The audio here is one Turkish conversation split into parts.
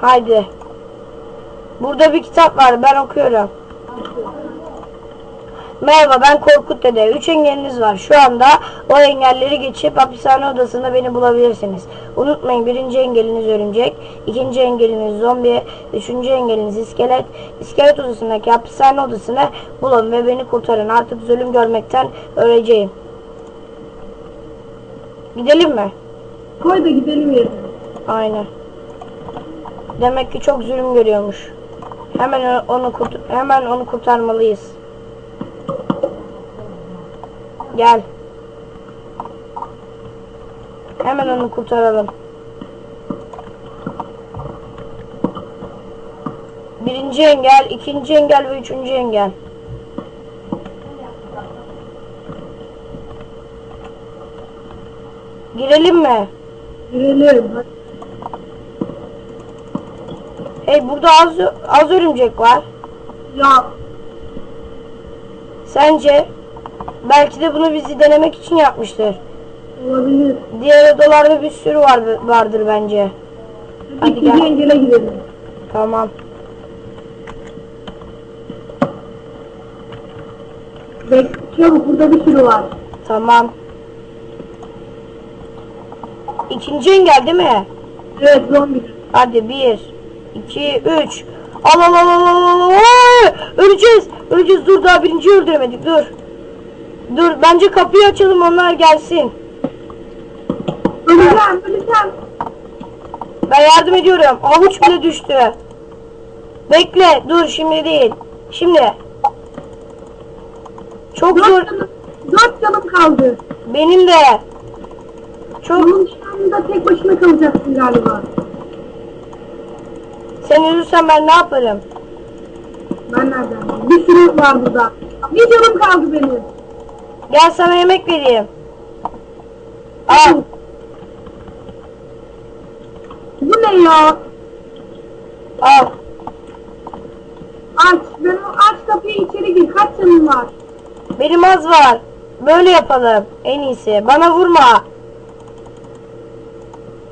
Haydi. Burada bir kitap var. Ben okuyorum. Merhaba ben Korkut Dede. Üç engeliniz var. Şu anda o engelleri geçip hapishane odasında beni bulabilirsiniz. Unutmayın birinci engeliniz örümcek, ikinci engeliniz zombi, üçüncü engeliniz iskelet. İskelet odasındaki hapishane odasını bulun ve beni kurtarın. Artık zulüm görmekten öleceğim. Gidelim mi? Koy da gidelim yerine. Aynen. Demek ki çok zulüm görüyormuş. Hemen onu kurt hemen onu kurtarmalıyız. Gel. Hemen onu kurtaralım. Birinci engel, ikinci engel ve üçüncü engel. Girelim mi? Girelim. Hey burada az, az örümcek var. Ya Sence? Belki de bunu bizi denemek için yapmıştır. olabilir. Diğer odalarda bir sürü var, vardır bence. Hadi İkinci gel. engele gidelim. Tamam. Bek çabuk burada bir sürü var. Tamam. İkinci engel değil mi? Evet zombi. Hadi bir, iki, üç. Al al al al al al. Öleceğiz. Öleceğiz. Dur daha birinciyi öldüremedik. Dur. Dur. Bence kapıyı açalım onlar gelsin. Öleceğim öleceğim. Ben yardım ediyorum. Havuç bile düştü. Bekle. Dur şimdi değil. Şimdi. Çok zor. Dört canım, dört canım kaldı. Benim de. Çok. Onun dışında tek başına kalacaksın galiba. Sen ölürsen ben ne yaparım? Ben nereden? Bir sürü var burada. Bir canım kaldı benim. Gel sana yemek vereyim. Al. Bu ne ya? Al. Aç. Ben o aç kapıyı içeri gir. Kaç canım var? Benim az var. Böyle yapalım. En iyisi. Bana vurma.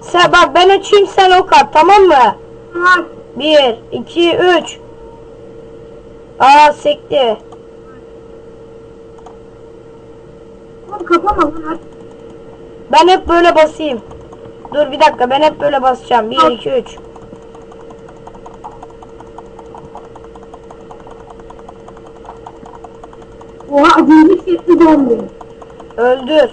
Sen bak ben açayım sen ok at tamam mı? Aç. Bir, iki, üç. Aa sekti. Oğlum kapama lan. Ben hep böyle basayım. Dur bir dakika ben hep böyle basacağım. Bir, iki, üç. Oha acıymış sesli zombi. Öldür.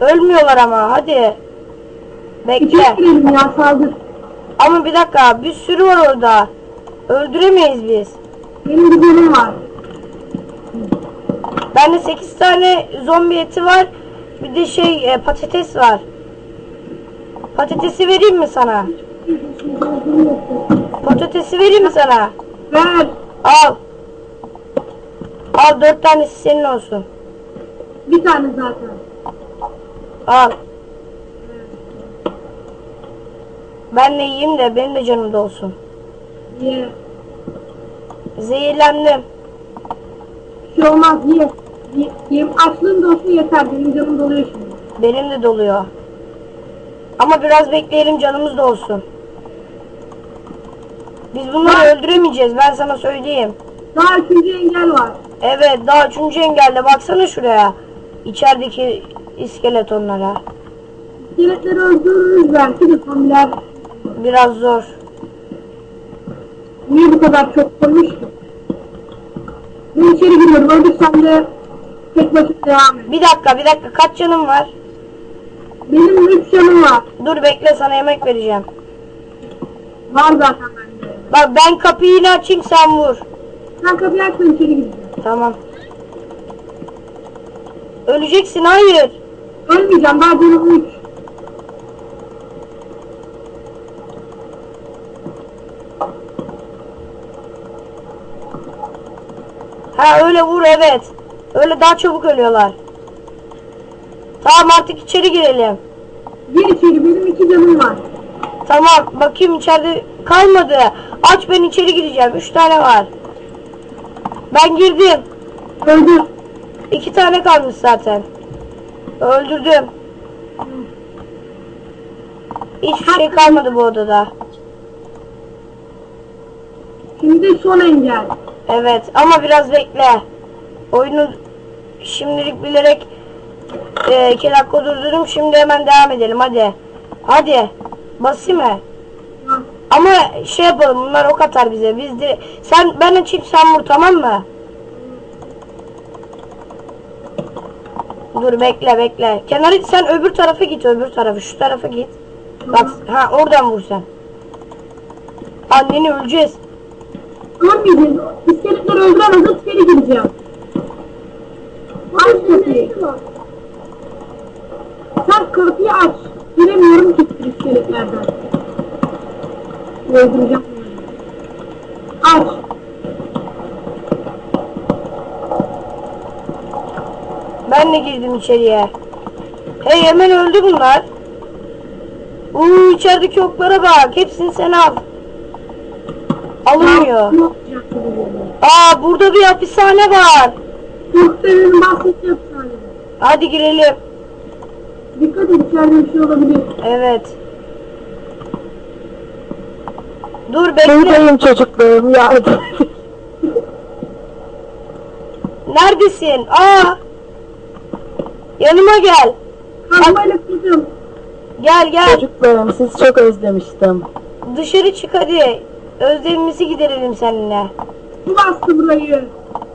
Ölmüyorlar ama hadi. Bekle. Girelim ya saldır. Ama bir dakika bir sürü var orada. Öldüremeyiz biz. Benim bir var. Bende 8 tane zombi eti var. Bir de şey e, patates var. Patatesi vereyim mi sana? Patatesi vereyim mi sana? Ver. Al. Al dört tanesi senin olsun. Bir tane zaten. Al. Ben de yiyeyim de benim de canım da olsun. Ye. Zehirlendim. Şey olmaz ye. ye. Yem açlığın da olsun yeter. Benim canım doluyor şimdi. Benim de doluyor. Ama biraz bekleyelim canımız da olsun. Biz bunları öldüremeyeceğiz ben sana söyleyeyim. Daha üçüncü engel var. Evet daha üçüncü engelde baksana şuraya. İçerideki iskeletonlara. İskeletleri öldürürüz belki de zombiler Biraz zor. niye bu kadar çok? Ben içeri giriyorum. Öldürsem de tek başına devam et. Bir dakika bir dakika kaç canım var? Benim üç canım var. Dur bekle sana yemek vereceğim. Var zaten bende. Bak ben kapıyı yine açayım sen vur. Sen kapıyı aç ben içeri gireceğim. Tamam. Öleceksin hayır. Ölmeyeceğim. Daha canım üç. Ha öyle vur evet. Öyle daha çabuk ölüyorlar. Tamam artık içeri girelim. Gir içeri. Benim iki canım var. Tamam bakayım içeride kalmadı. Aç ben içeri gireceğim. Üç tane var. Ben girdim. Öldü. İki tane kalmış zaten. Öldürdüm. Hiçbir şey kalmadı bu odada. Şimdi son engel. Evet ama biraz bekle. Oyunu şimdilik bilerek e, iki dakika durdurdum. Şimdi hemen devam edelim hadi. Hadi. Basayım mı? Ama şey yapalım bunlar ok atar bize. Biz de sen ben açayım sen vur tamam mı? Dur bekle bekle. Kenara sen öbür tarafa git öbür tarafa şu tarafa git. Bak ha oradan vur sen. Anneni öleceğiz. Ölmeyeceğiz. İskeletleri öldüremez. İskele gireceğim. Aç kapıyı. Sen kapıyı aç. Giremiyorum ki iskeletlerden. Öldüreceğim. Aç. Ben de girdim içeriye. Hey hemen öldü bunlar. Uuu içerideki oklara bak. Hepsini sen al. Alınmıyor. Aa burada bir hapishane var. Muhtemelen bahsettiği hapishane. Hadi girelim. Dikkat et içeride bir şey olabilir. Evet. Dur bekle. Buradayım çocuklarım yardım. Neredesin? Aa. Yanıma gel. Kazmayla kırdım. Gel gel. çocuklarım sizi çok özlemiştim. Dışarı çık hadi. Özlemimizi giderelim seninle. Su bastı burayı.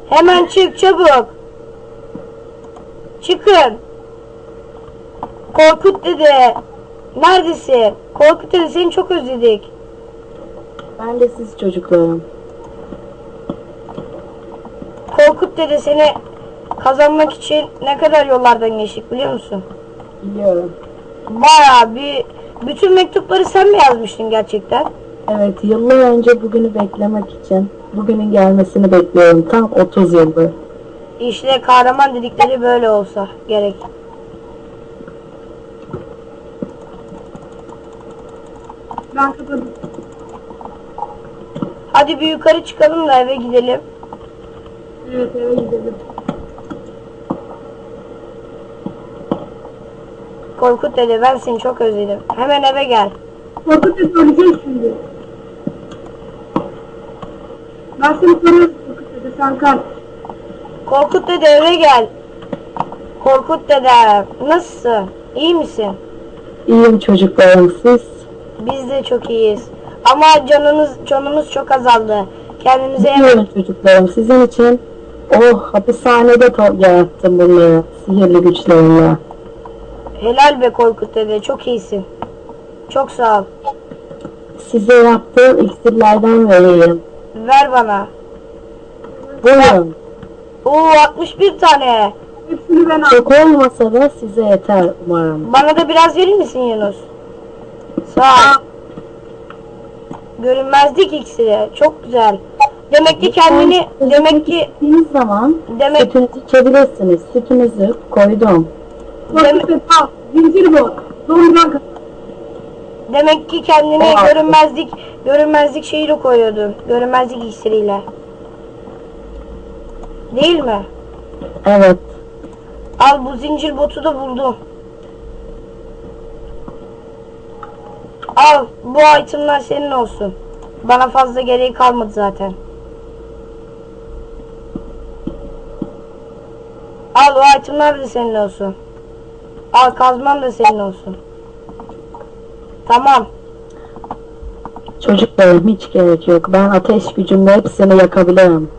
Hemen çık çabuk. Çıkın. Korkut dede. Neredesin? Korkut dede seni çok özledik. Ben de siz çocuklarım. Korkut dede seni kazanmak için ne kadar yollardan geçtik biliyor musun? Biliyorum. Baya bir bütün mektupları sen mi yazmıştın gerçekten? Evet yıllar önce bugünü beklemek için bugünün gelmesini bekliyorum. Tam 30 yıldır. İşte kahraman dedikleri böyle olsa gerek. Ben kapadım. Hadi bir yukarı çıkalım da eve gidelim. Evet eve gidelim. Korkut dede ben seni çok özledim. Hemen eve gel. Korkut et öleceğiz şimdi. Ben seni koruyorum Korkut dede sen. Korkut dede eve gel. Korkut dede nasılsın? İyi misin? İyiyim çocuklarım siz. Biz de çok iyiyiz. Ama canınız canımız çok azaldı. Kendimize Biliyorum çocuklarım sizin için oh hapishanede yarattım bunları sihirli güçlerimle. helal be Korkut dede çok iyisin. Çok sağ ol. Size yaptığım iksirlerden vereyim. Ver bana. Buyurun. Oo 61 tane. Hepsini ben aldım. Çok olmasa da size yeter umarım. Bana da biraz verir misin Yunus? Sağ ol. Görünmezlik iksiri. Çok güzel. Demek ki kendini demek ki Gittiğiniz zaman demek sütünüzü içebilirsiniz. Sütünüzü koydum. Korkut et al. Zincir bu. Doğrudan demek ki kendini Aa. Görünmezlik görünmezlik şeyiyle koyuyordun. Görünmezlik iksiriyle. Değil mi? Evet. Al bu zincir botu da buldum. Al bu itemler senin olsun. Bana fazla gereği kalmadı zaten. Al o itemler de senin olsun. Al kazman da senin olsun. Tamam. Çocuklarım hiç gerek yok. Ben ateş gücümle hepsini yakabilirim.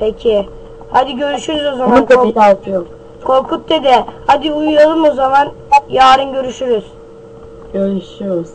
Peki. Hadi görüşürüz o zaman. Ama da Kork- biraz yok. Korkut dede. Hadi uyuyalım o zaman. Yarın görüşürüz. Görüşürüz.